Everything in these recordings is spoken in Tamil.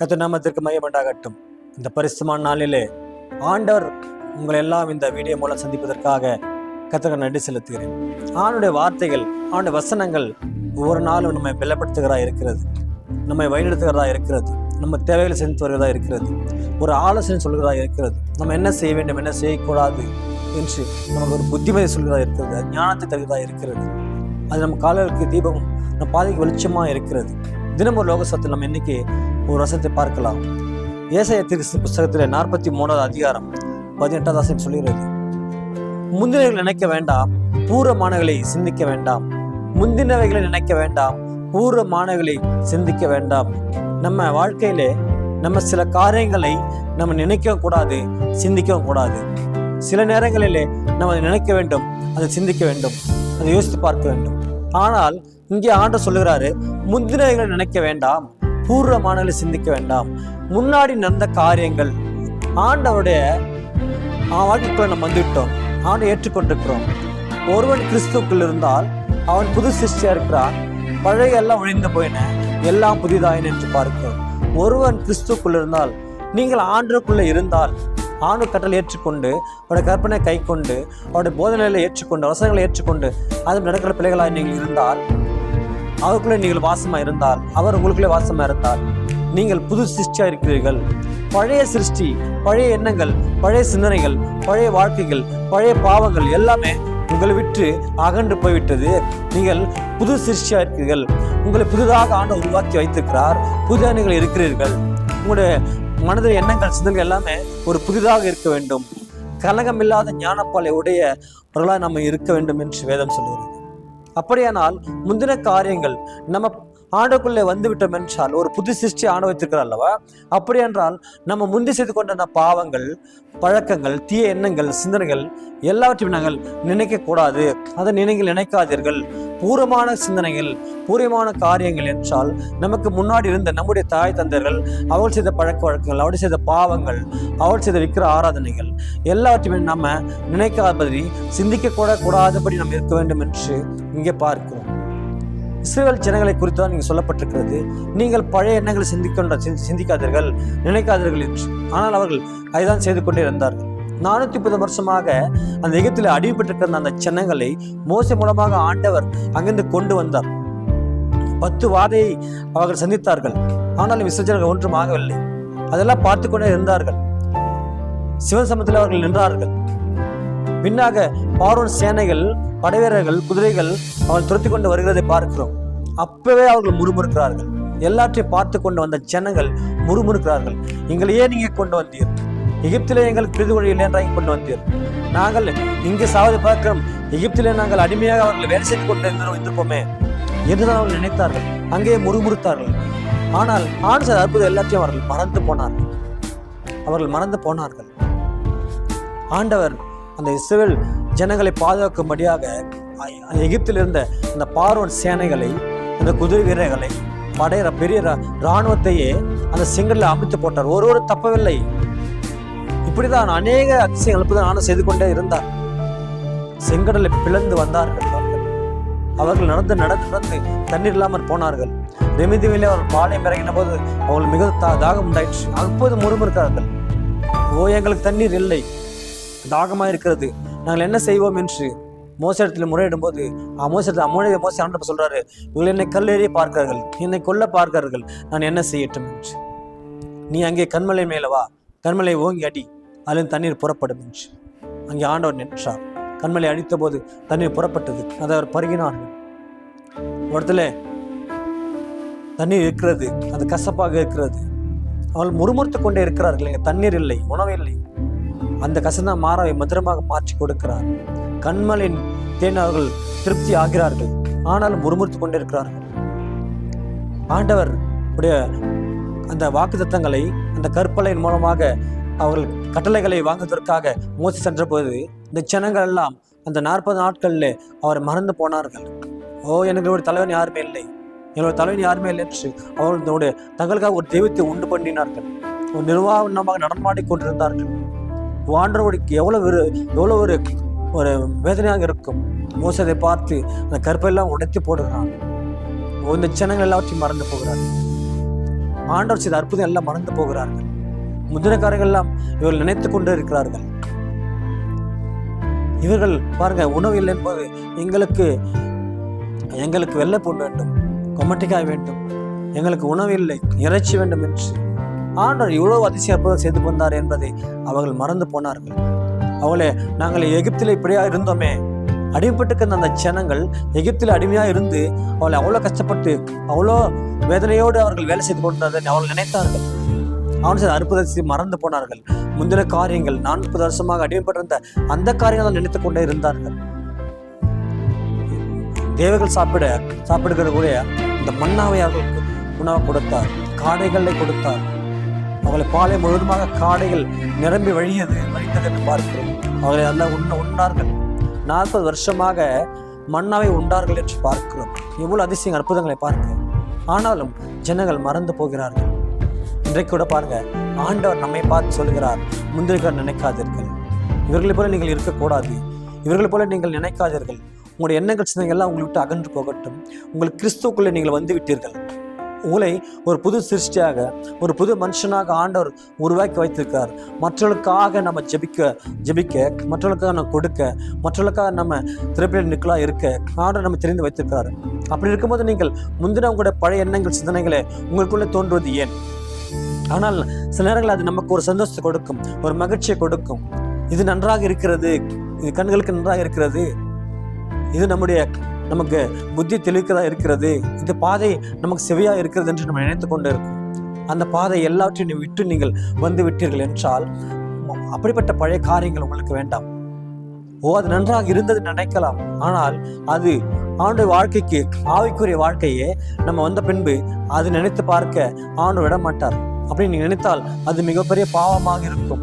கத்த நாமத்திற்கு மையமண்டாகட்டும் இந்த பரிசுமான நாளிலே ஆண்டவர் உங்களை எல்லாம் இந்த வீடியோ மூலம் சந்திப்பதற்காக கத்தக நன்றி செலுத்துகிறேன். ஆணுடைய வார்த்தைகள் ஆணுடைய வசனங்கள் ஒவ்வொரு நாளும் நம்மை பலப்படுத்துகிறதா இருக்கிறது. நம்மை வழிநடத்துகிறதா இருக்கிறது. நம்ம தேவைகளை செஞ்சு வருகிறதா இருக்கிறது. ஒரு ஆலோசனை சொல்கிறதா இருக்கிறது. நம்ம என்ன செய்ய வேண்டும் என்ன செய்யக்கூடாது என்று நமக்கு ஒரு புத்திமதி சொல்கிறதா இருக்கிறது. ஞானத்தை தருகிறதா இருக்கிறது. அது நம்ம காலங்களுக்கு தீபம் நம்ம பாதைக்கு வெளிச்சமாக இருக்கிறது. தினம் ஒரு லோகசத்தில் நம்ம இன்னைக்கு ஒரு வசத்தை பார்க்கலாம். ஏசைய திருசு புஸ்தகத்தில் நாற்பத்தி மூணாவது அதிகாரம் பதினெட்டாவது வசனம் சொல்கிறது முந்தினவைகளை நினைக்க வேண்டாம் பூர்வமானவைகளை சிந்திக்க வேண்டாம். முந்தினவைகளை நினைக்க வேண்டாம் பூர்வமானவைகளை சிந்திக்க வேண்டாம். நம்ம வாழ்க்கையிலே நம்ம சில காரியங்களை நம்ம நினைக்கவும் கூடாது சிந்திக்கவும் கூடாது. சில நேரங்களிலே நம்ம அதை நினைக்க வேண்டும் அதை சிந்திக்க வேண்டும் அதை யோசித்து பார்க்க வேண்டும். ஆனால் இங்கே ஆண்ட சொல்லுகிறாரு முந்தினவைகளை நினைக்க வேண்டாம் பூர்வமானவர்களை சிந்திக்க வேண்டாம். முன்னாடி நடந்த காரியங்கள் ஆண்டவருடைய வாழ்க்கைக்குள்ள நம்ம வந்துவிட்டோம். ஆண்டை ஏற்றுக்கொண்டிருக்கிறோம். ஒருவன் கிறிஸ்துக்குள் இருந்தால் அவன் புது சிருஷ்டியா இருக்கிறான். பழைய எல்லாம் ஒழிந்து போயின எல்லாம் புதிதாயின என்று பார்க்கிறோம். ஒருவன் கிறிஸ்துக்குள் இருந்தால் நீங்கள் ஆண்டுக்குள்ளே இருந்தால் ஆண்டு கட்டளை ஏற்றுக்கொண்டு அவருடைய கற்பனை கை கொண்டு அவருடைய போதனைகளை ஏற்றுக்கொண்டு அவசரங்களை ஏற்றுக்கொண்டு அது நடக்கிற பிள்ளைகளாக நீங்கள் இருந்தால் அவருக்குள்ளே நீங்கள் வாசமாக இருந்தால் அவர் உங்களுக்குள்ளே வாசமாக இருந்தால் நீங்கள் புது சிருஷ்டியாக இருக்கிறீர்கள். பழைய சிருஷ்டி பழைய எண்ணங்கள் பழைய சிந்தனைகள் பழைய வாழ்க்கைகள் பழைய பாவங்கள் எல்லாமே உங்களை விட்டு அகன்று போய்விட்டது. நீங்கள் புது சிருஷ்டியாக இருக்கிறீர்கள். உங்களை புதிதாக ஆண்டு உருவாக்கி வைத்திருக்கிறார். புதிதாக நீங்கள் இருக்கிறீர்கள். உங்களுடைய மனதில் எண்ணங்கள் சிந்தனைகள் எல்லாமே ஒரு புதிதாக இருக்க வேண்டும். கலகமில்லாத ஞானப்பாலை உடைய பொருளாக நம்ம இருக்க வேண்டும் என்று வேதம் சொல்கிறது. அப்படியானால் முந்தின காரியங்கள் நம்ம ஆண்டுக்குள்ளே வந்து விட்டோம் என்றால் ஒரு புது சிருஷ்டி ஆண்டு வைத்திருக்கிறார் அல்லவா? அப்படி என்றால் நம்ம முந்தி செய்து கொண்ட பாவங்கள் பழக்கங்கள் தீய எண்ணங்கள் சிந்தனைகள் எல்லாவற்றையும் நாங்கள் நினைக்கக்கூடாது அதை நீங்கள் நினைக்காதீர்கள். பூரமான சிந்தனைகள் பூரமான காரியங்கள் என்றால் நமக்கு முன்னாடி இருந்த நம்முடைய தாய் தந்தர்கள் அவள் செய்த பழக்க வழக்கங்கள் அவள் செய்த பாவங்கள் அவள் செய்த விக்கிர ஆராதனைகள் எல்லாவற்றையுமே நம்ம நினைக்காதபடி சிந்திக்க கூட கூடாதபடி நாம் இருக்க வேண்டும் என்று இங்கே பார்க்கிறோம். இஸ்ரேல் ஜனங்களை குறித்து தான் நீங்கள் சொல்லப்பட்டிருக்கிறது. நீங்கள் பழைய எண்ணங்களை சிந்திக்கின்ற சிந்திக்காதீர்கள் நினைக்காதீர்கள் என்று. ஆனால் அவர்கள் அதைதான் செய்து கொண்டே இருந்தார்கள். நானூற்றி முப்பது வருஷமாக அந்த எகிப்தில் அடிபட்டிருக்கிற அந்த சின்னங்களை மோச மூலமாக ஆண்டவர் அங்கிருந்து கொண்டு வந்தார். பத்து வாதையை அவர்கள் சந்தித்தார்கள். ஆனாலும் விசர்ஜனங்கள் ஒன்றும் ஆகவில்லை. அதெல்லாம் பார்த்து கொண்டே இருந்தார்கள். சிவன் சமத்தில் அவர்கள் நின்றார்கள். பின்னாக பார்வன் சேனைகள் படைவீரர்கள் குதிரைகள் அவர்கள் துரத்தி கொண்டு வருகிறதை பார்க்கிறோம். அப்பவே அவர்கள் முறுமுறுக்கிறார்கள். எல்லாற்றையும் பார்த்து கொண்டு வந்த ஜனங்கள் முறுமுறுக்கிறார்கள். எங்களையே நீங்கள் கொண்டு வந்தீர்? எகிப்திலே எங்கள் பிரிது வழியில் என்றாங்க கொண்டு வந்தீர்? நாங்கள் இங்கே சாவது பார்க்கிறோம். எகிப்திலே நாங்கள் அடிமையாக அவர்கள் வேலை செய்து கொண்டு இருந்திருப்போமே என்றுதான் அவர்கள் நினைத்தார்கள். அங்கேயே முறுமுறுத்தார்கள். ஆனால் ஆன்சர் அற்புதம் எல்லாத்தையும் அவர்கள் மறந்து போனார்கள். அவர்கள் மறந்து போனார்கள். ஆண்டவர் அந்த இஸ்ரேல் ஜனங்களை பாதுகாக்கும்படியாக எகிப்தில் இருந்த அந்த பார்வன் சேனைகளை அந்த குதிரை வீரர்களை படையிற பெரிய இராணுவத்தையே அந்த செங்கலில் அமைத்து போட்டார். ஒரு ஒரு தப்பவில்லை. இப்படிதான் அநேக அதிசயங்கள் அற்புதம் ஆன செய்து கொண்டே இருந்தார். செங்கடலை பிளந்து வந்தார்கள். அவர்கள் நடந்து நடந்து நடந்து தண்ணீர் இல்லாமல் போனார்கள். ரெமிதிவிலே அவர் பாளையம் இறங்கின போது அவர்கள் மிக தாகம் உண்டாயிற்று. அப்போது முறுமுறுக்கிறார்கள் ஓ எங்களுக்கு தண்ணீர் இல்லை. தாகமாக இருக்கிறது. நாங்கள் என்ன செய்வோம் என்று மோசத்தில் முறையிடும் போது மோசத்தில் அம்மோனிய மோச ஆண்டப்ப சொல்கிறாரு இவர்கள் என்னை கல்லெறிய பார்க்கிறார்கள் என்னை கொல்ல பார்க்கிறார்கள் நான் என்ன செய்யட்டும் என்று. நீ அங்கே கண்மலை மேலே வா கண்மலை ஓங்கி அடி அதில் தண்ணீர் புறப்படும் என்று. அங்கே ஆண்டவர் நின்றார். கண்மலை அடித்த போது தண்ணீர் புறப்பட்டது அதை அவர் பருகினார்கள் இடத்துல தண்ணீர் இருக்கிறது அது கசப்பாக இருக்கிறது. அவள் முறுமுறுத்து கொண்டே இருக்கிறார்கள் இங்கே தண்ணீர் இல்லை உணவு இல்லை. அந்த கசந்தா மாறாவை மதுரமாக மாற்றி கொடுக்கிறார். கண்மலின் தேன் அவர்கள் திருப்தி ஆகிறார்கள். ஆனாலும் முறுமுறுத்து கொண்டிருக்கிறார்கள். ஆண்டவர் உடைய அந்த வாக்கு தத்தங்களை அந்த கற்பலையின் மூலமாக அவர்கள் கட்டளைகளை வாங்குவதற்காக மோசி சென்ற போது இந்த ஜனங்கள் எல்லாம் அந்த நாற்பது நாட்களில் அவர் மறந்து போனார்கள். ஓ எனக்கு தலைவன் யாருமே இல்லை. எங்களோட தலைவன் யாருமே இல்லை என்று அவர்களுடைய தங்களுக்காக ஒரு தெய்வத்தை உண்டு பண்ணினார்கள். ஒரு நிர்வாகமாக நடமாடி கொண்டிருந்தார்கள். வாண்டவருக்கு எவ்வளவு ஒரு எவ்வளோ ஒரு ஒரு வேதனையாக இருக்கும். மோசத்தை பார்த்து அந்த கற்பெல்லாம் உடைத்து போடுகிறான். இந்த ஜனங்கள் எல்லாவற்றையும் மறந்து போகிறார் ஆண்டவர் செய்த அற்புதம் எல்லாம் மறந்து போகிறார்கள். முதிரக்காரர்கள் எல்லாம் இவர்கள் நினைத்து கொண்டு இருக்கிறார்கள். இவர்கள் பாருங்க உணவு இல்லை என்பது எங்களுக்கு எங்களுக்கு வெள்ளை பொண்ணு வேண்டும் கொமட்டிக்காய் வேண்டும். எங்களுக்கு உணவு இல்லை இறைச்சி வேண்டும் என்று. ஆண்டவர் இவ்வளவு அதிசய அற்புதம் செய்து வந்தார் என்பதை அவர்கள் மறந்து போனார்கள். அவளே நாங்கள் எகிப்தில் இப்படியா இருந்தோமே. அடிமைப்பட்டுக்கிற அந்த ஜனங்கள் எகிப்தில் அடிமையாக இருந்து அவளை அவ்வளோ கஷ்டப்பட்டு அவ்வளோ வேதனையோடு அவர்கள் வேலை செய்து கொண்டதை அவர்கள் நினைத்தார்கள். அவன் செய்த அற்புதத்தை மறந்து போனார்கள். முந்தின காரியங்கள் நாற்பது வருஷமாக அடிமைப்பட்டிருந்த அந்த காரியங்கள் நினைத்து கொண்டே இருந்தார்கள். தேவர்கள் சாப்பிட சாப்பிடுகிற கூட இந்த மன்னாவை அவர்களுக்கு உணவு கொடுத்தார். காடைகளை கொடுத்தார். அவர்களை பாலை முழுவதுமாக காடைகள் நிரம்பி வழியது வழிந்தது என்று பார்க்கிறோம். அவர்களை எல்லாம் உண்ண உண்ணார்கள். நாற்பது வருஷமாக மன்னாவை உண்டார்கள் என்று பார்க்கிறோம். எவ்வளோ அதிசயம் அற்புதங்களை பார்க்க. ஆனாலும் ஜனங்கள் மறந்து போகிறார்கள். இன்றைக்கு கூட பாருங்க ஆண்டவர் நம்மை பார்த்து சொல்கிறார் முந்திரிக்கார் நினைக்காதீர்கள். இவர்களைப் போல நீங்கள் இருக்கக்கூடாது. இவர்களைப் போல நீங்கள் நினைக்காதீர்கள். உங்களுடைய எண்ணங்கள் சிந்தனைகள் எல்லாம் உங்களை விட்டு அகன்று போகட்டும். உங்கள் கிறிஸ்துக்குள்ளே நீங்கள் வந்து விட்டீர்கள். உங்களை ஒரு புது சிருஷ்டியாக ஒரு புது மனுஷனாக ஆண்டவர் உருவாக்கி வைத்திருக்கிறார் மற்றவர்களுக்காக நம்ம ஜெபிக்க ஜெபிக்க மற்றவர்களுக்காக நம்ம கொடுக்க மற்றவர்களுக்காக நம்ம திரைப்பட நிற்கலாம் இருக்க ஆண்டவர் நம்ம தெரிந்து வைத்திருக்கிறார் அப்படி இருக்கும்போது நீங்கள் முந்தின உங்களுடைய பழைய எண்ணங்கள் சிந்தனைகளை உங்களுக்குள்ளே தோன்றுவது ஏன்? ஆனால் சில நேரங்களில் அது நமக்கு ஒரு சந்தோஷத்தை கொடுக்கும் ஒரு மகிழ்ச்சியை கொடுக்கும். இது நன்றாக இருக்கிறது இது கண்களுக்கு நன்றாக இருக்கிறது. இது நம்முடைய நமக்கு புத்தி தெளிக்கிறதா இருக்கிறது. இந்த பாதை நமக்கு செவையாக இருக்கிறது என்று நம்ம நினைத்து கொண்டு இருக்கோம் அந்த பாதை எல்லாவற்றையும் விட்டு நீங்கள் வந்து விட்டீர்கள் என்றால் அப்படிப்பட்ட பழைய காரியங்கள் உங்களுக்கு வேண்டாம். ஓ அது நன்றாக இருந்தது நினைக்கலாம். ஆனால் அது ஆண்டு வாழ்க்கைக்கு ஆவிக்குரிய வாழ்க்கையே நம்ம வந்த பின்பு அது நினைத்து பார்க்க ஆண்டு விட மாட்டார் அப்படின்னு நினைத்தால் அது மிகப்பெரிய பாவமாக இருக்கும்.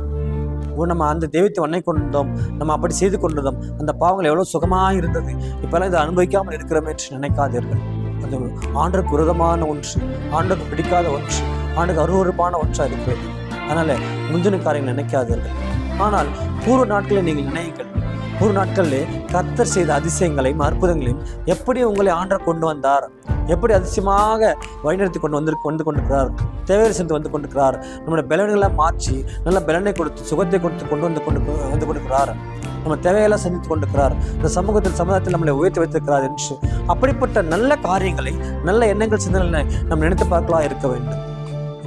ஓ நம்ம அந்த தெய்வத்தை வண்ணை கொண்டிருந்தோம் நம்ம அப்படி செய்து கொண்டிருந்தோம் அந்த பாவங்கள் எவ்வளோ சுகமாக இருந்தது. இப்பெல்லாம் இதை அனுபவிக்காமல் இருக்கிறோமே என்று நினைக்காதீர்கள். அது ஆண்டுக்கு விரோதமான ஒன்று ஆண்டுக்கு பிடிக்காத ஒன்று ஆண்டுக்கு அருவறுப்பான ஒன்றாக இருக்கிறது. அதனால் முந்தின காரியங்கள் நினைக்காதீர்கள். ஆனால் பூர்வ நாட்களை நீங்கள் நினையுங்கள். பூர்வ நாட்களிலே கத்தர் செய்த அதிசயங்களையும் அற்புதங்களையும் எப்படி உங்களை ஆண்டர் கொண்டு வந்தார்? எப்படி அதிசயமாக வழிநடத்தி கொண்டு வந்து கொண்டு கொண்டிருக்கிறார்? தேவையை சென்று வந்து கொண்டிருக்கிறார். நம்முடைய பலன்களை மாற்றி நல்ல பலனை கொடுத்து சுகத்தை கொடுத்து கொண்டு வந்து கொண்டு வந்து கொண்டிருக்கிறார். நம்ம தேவையெல்லாம் சந்தித்து கொண்டிருக்கிறார். இந்த சமூகத்தில் சமுதாயத்தில் நம்மளை உயர்த்தி வைத்திருக்கிறார் என்று. அப்படிப்பட்ட நல்ல காரியங்களை நல்ல எண்ணங்கள் சிந்தனை நம்ம நினைத்து பார்க்கலாம் இருக்க வேண்டும்.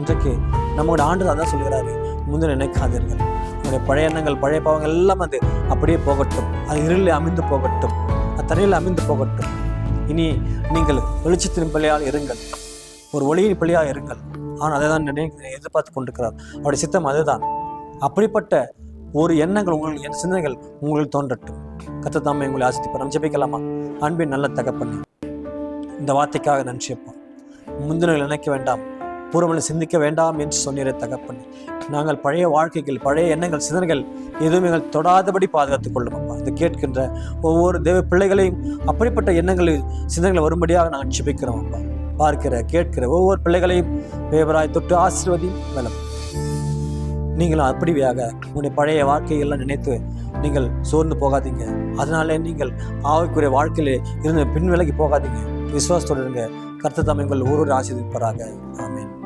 இன்றைக்கு நம்மளோட ஆண்டு அதான் சொல்கிறாரு முந்து நினைக்காதீர்கள். உங்களுடைய பழைய எண்ணங்கள் பழைய பாவங்கள் எல்லாம் அது அப்படியே போகட்டும். அது இருளில் அமைந்து போகட்டும். அது தரையில் அமைந்து போகட்டும். இனி நீங்கள் வெளிச்சத்தின் பிள்ளையால் இருங்கள். ஒரு ஒளியின் பிள்ளையாக இருங்கள். ஆனால் அதை தான் நினை எதிர்பார்த்து கொண்டிருக்கிறார். அவருடைய சித்தம் அதுதான். அப்படிப்பட்ட ஒரு எண்ணங்கள் உங்கள் என் சிந்தனைகள் உங்களுக்கு தோன்றட்டும். கத்த தாமே உங்களை ஆசித்திப்பார் நம்ம ஜெபிக்கலாமா? அன்பின் நல்ல தகப்பண்ணி இந்த வார்த்தைக்காக நன்றி அப்பா முந்தினர்கள் நினைக்க வேண்டாம். பூர்வங்களை சிந்திக்க வேண்டாம் என்று சொன்னீரே தகப்பண்ணி நாங்கள் பழைய வாழ்க்கைகள் பழைய எண்ணங்கள் சிந்தனைகள் எதுவும் எங்கள் தொடாதபடி பாதுகாத்துக் கொள்ளுவோம் அப்பா கேட்கின்ற ஒவ்வொரு தேவ பிள்ளைகளையும் அப்படிப்பட்ட எண்ணங்களில் சிந்தனைகளை வரும்படியாக நான் ஜெபிக்கிறோம் அப்பா. பார்க்கிற கேட்கிற ஒவ்வொரு பிள்ளைகளையும் தேவராய் தொட்டு ஆசீர்வதி வளம் நீங்களும் அப்படியாக உங்களுடைய பழைய வாழ்க்கையெல்லாம் நினைத்து நீங்கள் சோர்ந்து போகாதீங்க. அதனாலே நீங்கள் ஆவிக்குரிய வாழ்க்கையிலே இருந்து பின் விலகி போகாதீங்க. விசுவாசத்தோடு இருங்க. கர்த்தர் தாமே உங்கள் ஒவ்வொரு ஆசீர்வதிப்பாராக. ஆமென்.